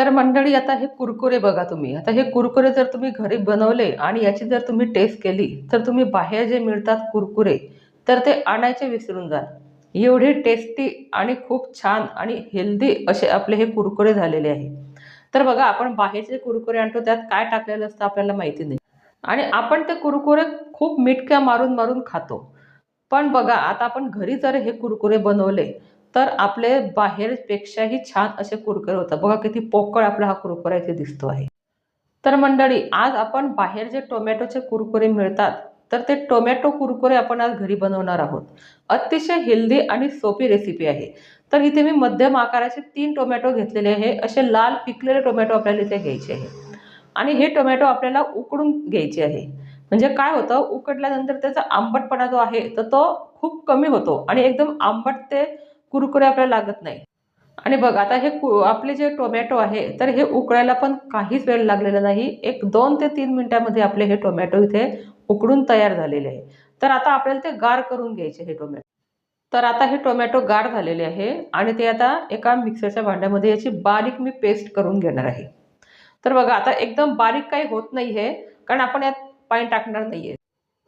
तर मंडळी आता हे कुरकुरे बघा तुम्ही. आता हे कुरकुरे जर तुम्ही घरी बनवले आणि याची जर तुम्ही टेस्ट केली तर तुम्ही बाहेर जे मिळतात कुरकुरे तर ते आणायचे विसरून जाल एवढे टेस्टी आणि खूप छान आणि हेल्दी असे आपले हे कुरकुरे झालेले आहे. तर बघा आपण बाहेरचे कुरकुरे आणतो त्यात काय टाकलेलं असतं आपल्याला माहिती नाही. आणि आपण ते कुरकुरे खूप मिटक्या मारून मारून खातो. पण बघा आता आपण घरी जर हे कुरकुरे बनवले तर आपले बाहेरपेक्षाही छान असे कुरकुरे होतात. बघा किती पोकळ आपला हा कुरकुरा इथे दिसतो आहे. तर मंडळी आज आपण बाहेर जे टोमॅटोचे कुरकुरे मिळतात तर ते टोमॅटो कुरकुरे आपण आज घरी बनवणार आहोत. अतिशय हेल्दी आणि सोपी रेसिपी आहे. तर इथे मी मध्यम आकाराचे तीन टोमॅटो घेतलेले आहे. असे लाल पिकलेले टोमॅटो आपल्याला इथे घ्यायचे आहे. आणि हे टोमॅटो आपल्याला उकडून घ्यायचे आहे. म्हणजे काय होतं? उकडल्यानंतर त्याचा आंबटपणा जो आहे तर तो खूप कमी होतो आणि एकदम आंबट ते कुरकुरे आपल्याला लागत नाही. आणि बघ आता हे कु आपले जे टोमॅटो आहे तर हे उकळायला पण काहीच वेळ लागलेला नाही. एक दोन ते तीन मिनटामध्ये आपले हे टोमॅटो इथे उकडून तयार झालेले आहे. तर आता आपल्याला ते गार करून घ्यायचे हे टोमॅटो. तर आता हे टोमॅटो गार झालेले आहे आणि ते आता एका मिक्सरच्या भांड्यामध्ये याची बारीक मी पेस्ट करून घेणार आहे. तर बघा आता एकदम बारीक काही होत नाही आहे कारण आपण यात पाणी टाकणार नाही आहे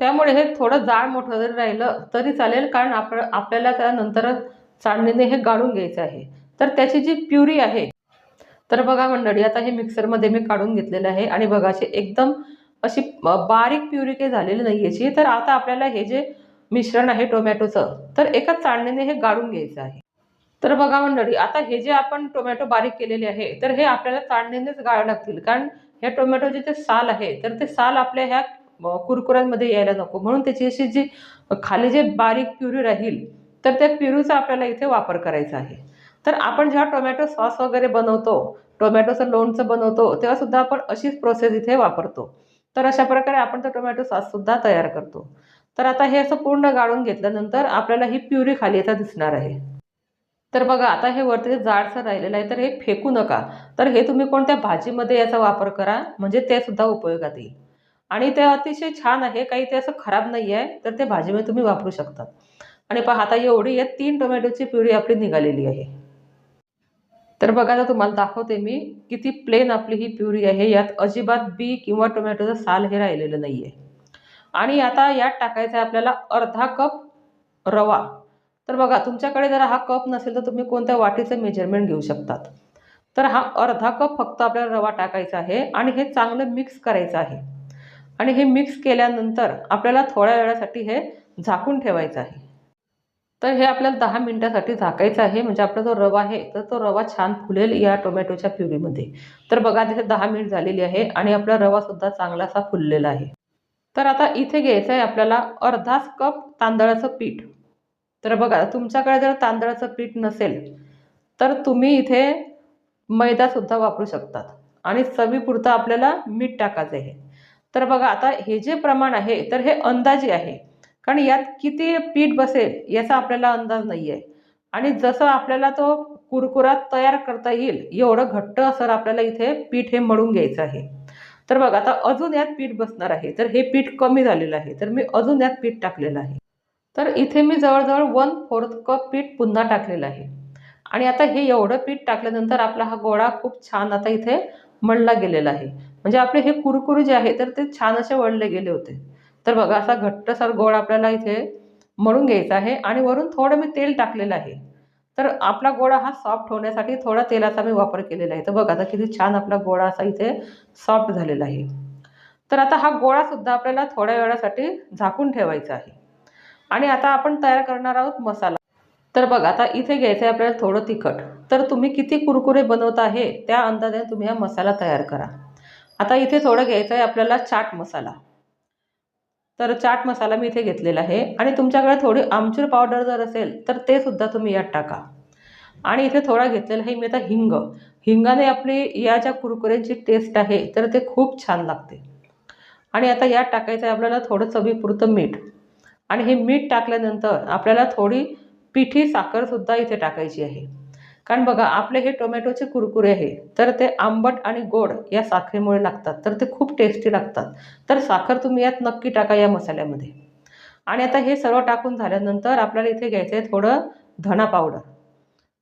त्यामुळे हे थोडं जाड मोठं जरी राहिलं तरी चालेल कारण आप आपल्याला त्यानंतर चाळणीने हे गाळून घ्यायचं आहे. तर त्याची जी प्युरी आहे तर बघा मंडळी आता हे मिक्सरमध्ये मी काढून घेतलेलं आहे आणि बघा अशी एकदम अशी बारीक प्युरी काही झालेली नाही याची. तर आता आपल्याला हे जे मिश्रण आहे टोमॅटोचं तर एका चाळणीने हे गाळून घ्यायचं आहे. तर बघा मंडळी आता हे जे आपण टोमॅटो बारीक केलेले आहे तर हे आपल्याला चाळणीनेच गाळावे लागतील. कारण ह्या टोमॅटोचे जे साल आहे तर ते साल आपल्या ह्या कुरकुऱ्यांमध्ये यायला नको. म्हणून त्याची अशी जी खाली जे बारीक प्युरी राहील तर त्या प्युरीचा आपल्याला इथे वापर करायचा आहे. तर आपण जेव्हा टोमॅटो सॉस वगैरे बनवतो टोमॅटोचं लोणचं बनवतो तेव्हा सुद्धा आपण अशीच प्रोसेस इथे वापरतो. तर अशा प्रकारे आपण तो टोमॅटो सॉससुद्धा तयार करतो. तर आता हे असं पूर्ण गाळून घेतल्यानंतर आपल्याला ही प्युरी खाली आता दिसणार आहे. तर बघा आता हे वरती जाडसर राहिलेलं आहे तर हे फेकू नका. तर हे तुम्ही कोणत्या भाजीमध्ये याचा वापर करा म्हणजे ते सुद्धा उपयोगात येईल. आणि ते अतिशय छान आहे काही ते असं खराब नाही आहे तर ते भाजीमध्ये तुम्ही वापरू शकतात आणि पहा आता एवढी या तीन टोमॅटोची प्युरी आपली निघालेली आहे. तर बघा आता तुम्हाला दाखवते मी किती प्लेन आपली ही प्युरी आहे. यात अजिबात बी किंवा टोमॅटोचं साल हे राहिलेलं नाही आहे आणि आता यात टाकायचं आहे आपल्याला अर्धा कप रवा. तर बघा तुमच्याकडे जर हा कप नसेल तर तुम्ही कोणत्या वाटीचं मेजरमेंट घेऊ शकतात? तर हा अर्धा कप फक्त आपल्याला रवा टाकायचा आहे आणि हे चांगलं मिक्स करायचं आहे. आणि हे मिक्स केल्यानंतर आपल्याला थोड्या वेळासाठी हे झाकून ठेवायचं आहे. तर हे आपल्याला दहा मिनटासाठी झाकायचं आहे. म्हणजे आपला जो रवा आहे तर तो रवा छान फुलेल या टोमॅटोच्या प्युरीमध्ये. तर बघा तिथे दहा मिनिट झालेली आहे आणि आपला रवासुद्धा चांगलासा फुललेला आहे. तर आता इथे घ्यायचं आहे आपल्याला अर्धाच कप तांदळाचं पीठ. तर बघा तुमच्याकडे जर तांदळाचं पीठ नसेल तर तुम्ही इथे मैदासुद्धा वापरू शकतात. आणि चवीपुरतं आपल्याला मीठ टाकायचं आहे. तर बघा आता हे जे प्रमाण आहे तर हे अंदाजे आहे. कारण यात किती पीठ बसेल याचा आपल्याला अंदाज नाही आहे आणि जसं आपल्याला तो कुरकुरा तयार करता येईल एवढं घट्ट असं आपल्याला इथे पीठ हे मळून घ्यायचं आहे. तर बघा आता अजून यात पीठ बसणार आहे. तर हे पीठ कमी झालेलं आहे. तर मी अजून यात पीठ टाकलेलं आहे. तर इथे मी जवळजवळ वन फोर्थ कप पीठ पुन्हा टाकलेलं आहे. आणि आता हे एवढं पीठ टाकल्यानंतर आपला हा गोळा खूप छान आता इथे मळला गेलेला आहे. म्हणजे आपले हे कुरकुरे जे आहे तर ते छान असे वळले गेले होते. तर बघा असा घट्टसर गोळ आपल्याला इथे मळून घ्यायचा आहे आणि वरून थोडं मी तेल टाकलेलं आहे. तर आपला गोळा हा सॉफ्ट होण्यासाठी थोडा तेलाचा मी वापर केलेला आहे. तर बघा आता किती छान आपला गोळा असा इथे सॉफ्ट झालेला आहे. तर आता हा गोळासुद्धा आपल्याला थोड्या वेळासाठी झाकून ठेवायचा आहे. आणि आता आपण तयार करणार आहोत मसाला. तर बघा आता इथे घ्यायचं आहे आपल्याला थोडं तिखट. तर तुम्ही किती कुरकुरे बनवत आहे त्या अंदाजाने तुम्ही हा मसाला तयार करा. आता इथे थोडं घ्यायचं आहे आपल्याला चाट मसाला. तर चाट मसाला मी इथे घेतलेला आहे. आणि तुमच्याकडे थोडी आमचूर पावडर जर असेल तर ते सुद्धा तुम्ही यात टाका. आणि इथे थोडा घेतलेला आहे मी आता हिंग. हिंगाने आपली या ज्या कुरकुऱ्यांची टेस्ट आहे तर ते खूप छान लागते. आणि आता यात टाकायचं आहे आपल्याला थोडं चवीपुरतं मीठ. आणि हे मीठ टाकल्यानंतर आपल्याला थोडी पिठी साखरसुद्धा इथे टाकायची आहे. कारण बघा आपले हे टोमॅटोचे कुरकुरे आहे तर ते आंबट आणि गोड या साखरेमुळे लागतात तर ते खूप टेस्टी लागतात. तर साखर तुम्ही यात नक्की टाका या मसाल्यामध्ये. आणि आता हे सर्व टाकून झाल्यानंतर आपल्याला इथे घ्यायचं आहे थोडं धणा पावडर.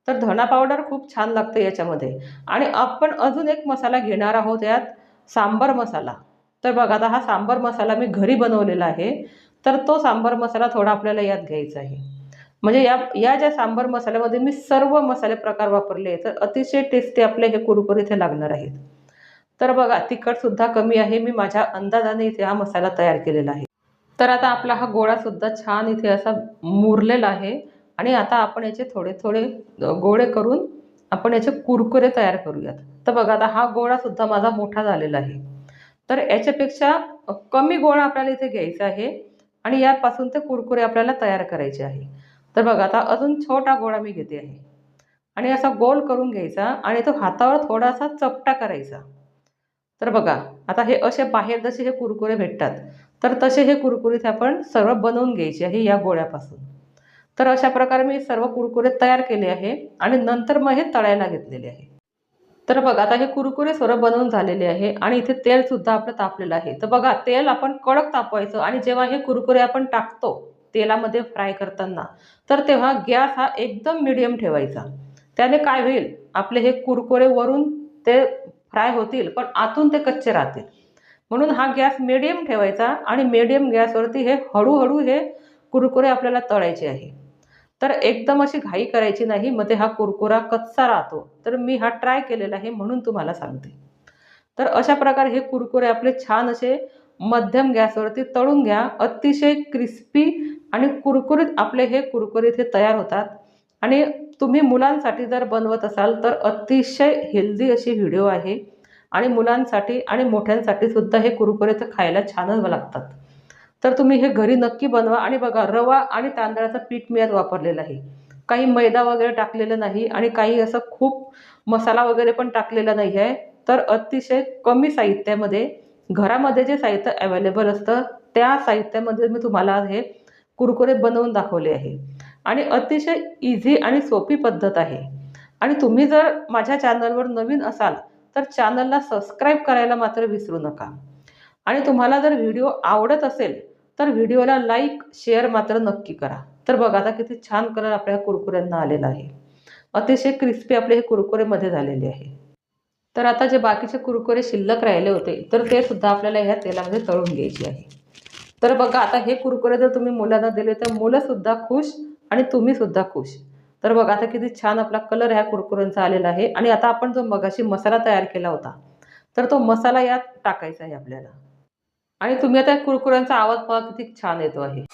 तर धना पावडर खूप छान लागतं याच्यामध्ये. आणि आपण अजून एक मसाला घेणार आहोत यात सांबर मसाला. तर बघा आता हा सांबर मसाला मी घरी बनवलेला आहे तर तो सांबर मसाला थोडा आपल्याला यात घ्यायचा आहे. म्हणजे या या ज्या सांबार मसाल्यामध्ये मी सर्व मसाले प्रकार वापरले तर अतिशय टेस्टी आपले हे कुरकुरीत इथे लागणार आहेत. तर बघा तिखटसुद्धा कमी आहे. मी माझ्या अंदाजाने इथे हा मसाला तयार केलेला आहे. तर आता आपला हा गोळासुद्धा छान इथे असा मुरलेला आहे आणि आता आपण याचे थोडे थोडे गोळे करून आपण याचे कुरकुरे तयार करूयात. तर बघा आता हा गोळासुद्धा माझा मोठा झालेला आहे. तर याच्यापेक्षा कमी गोळा आपल्याला इथे घ्यायचा आहे आणि यापासून ते कुरकुरे आपल्याला तयार करायचे आहे. तर बघा आता अजून छोटा गोळा मी घेते आहे. आणि असा गोल करून घ्यायचा आणि तो हातावर थोडासा चपटा करायचा. तर बघा आता हे असे बाहेर जसे हे कुरकुरे भेटतात तर तसे हे कुरकुरीत आपण सर्व बनवून घ्यायचे आहे या गोळ्यापासून. तर अशा प्रकारे मी सर्व कुरकुरे तयार केले आहे आणि नंतर मग हे तळायला घेतलेले आहे. तर बघा आता हे कुरकुरे सर्व बनवून झालेले आहे आणि इथे तेलसुद्धा आपलं तापलेलं आहे. तर बघा तेल आपण कडक तापवायचं आणि जेव्हा हे कुरकुरे आपण टाकतो तेलामध्ये फ्राय करताना. तर तेव्हा गॅस हा एकदम मिडियम ठेवायचा. त्याने काय होईल? आपले हे कुरकुरे वरून ते फ्राय होतील पण आतून ते कच्चे राहतील. म्हणून हा गॅस मिडियम ठेवायचा आणि मिडियम गॅसवरती हे हळूहळू हे कुरकुरे आपल्याला तळायचे आहे. तर एकदम अशी घाई करायची नाही मध्ये हा कुरकुरा कच्चा राहतो. तर मी हा ट्राय केलेला आहे म्हणून तुम्हाला सांगते. तर अशा प्रकारे हे कुरकुरे आपले छान असे मध्यम गॅसवरती तळून घ्या. अतिशय क्रिस्पी आणि कुरकुरीत आपले हे कुरकुरीत हे तयार होतात. आणि तुम्ही मुलांसाठी जर बनवत असाल तर अतिशय हेल्दी अशी व्हिडिओ आहे. आणि मुलांसाठी आणि मोठ्यांसाठी सुद्धा हे कुरकुरे तर खायला छानच लागतात. तर तुम्ही हे घरी नक्की बनवा. आणि बघा रवा आणि तांदळाचं पीठ मी आज वापरलेलं आहे. काही मैदा वगैरे टाकलेलं नाही आणि काही असं खूप मसाला वगैरे पण टाकलेला नाही आहे. तर अतिशय कमी साहित्यामध्ये घरामध्ये जे साहित्य अवेलेबल असतं त्या साहित्यामध्ये मी तुम्हाला हे कुरकुरे बनवून दाखवले आहे. आणि अतिशय इझी आणि सोपी पद्धत आहे. आणि तुम्ही जर माझ्या चॅनलवर नवीन असाल तर चॅनलला सबस्क्राईब करायला मात्र विसरू नका. आणि तुम्हाला जर व्हिडिओ आवडत असेल तर व्हिडिओला लाईक शेअर मात्र नक्की करा. तर बघा आता किती छान कलर आपल्या कुरकुऱ्यांना आलेला आहे. अतिशय क्रिस्पी आपले हे कुरकुरेमध्ये झालेले आहे. तर आता जे बाकीचे कुरकुरे शिल्लक राहिले होते तर ते सुद्धा आपल्याला ह्या तेलामध्ये तळून घ्यायचे आहे. तर बघा आता हे कुरकुरे जर तुम्ही मुलांना दिले तर मुलंसुद्धा खुश आणि तुम्हीसुद्धा खुश. तर बघा आता किती छान आपला कलर ह्या कुरकुऱ्यांचा आलेला आहे. आणि आता आपण जो मगाशी मसाला तयार केला होता तर तो मसाला यात टाकायचा आहे आपल्याला. आणि तुम्ही आता कुरकुऱ्यांचा आवाज पहा किती छान येतो आहे.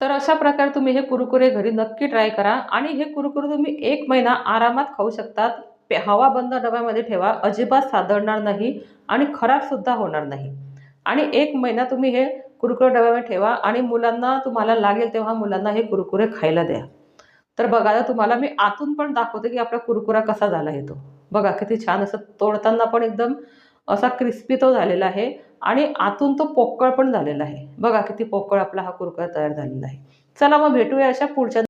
तर अशा प्रकारे तुम्ही हे कुरकुरे घरी नक्की ट्राय करा. आणि हे कुरकुरे तुम्ही एक महिना आरामात खाऊ शकतात. हवा बंद डब्यामध्ये ठेवा अजिबात सादळणार नाही आणि खराबसुद्धा होणार नाही. आणि एक महिना तुम्ही हे कुरकुरे डब्यामध्ये ठेवा आणि मुलांना तुम्हाला लागेल तेव्हा मुलांना हे कुरकुरे खायला द्या. तर बघा तुम्हाला मी आतून पण दाखवते की आपला कुरकुरा कसा झाला आहे तो. बघा किती छान असं तोडताना पण एकदम असा क्रिस्पी तो झालेला आहे आणि आतून तो पोकळ पण झालेला आहे. बघा किती पोकळ आपला हा कुरकुरा तयार झालेला आहे. चला मग भेटूया अशा पुढच्या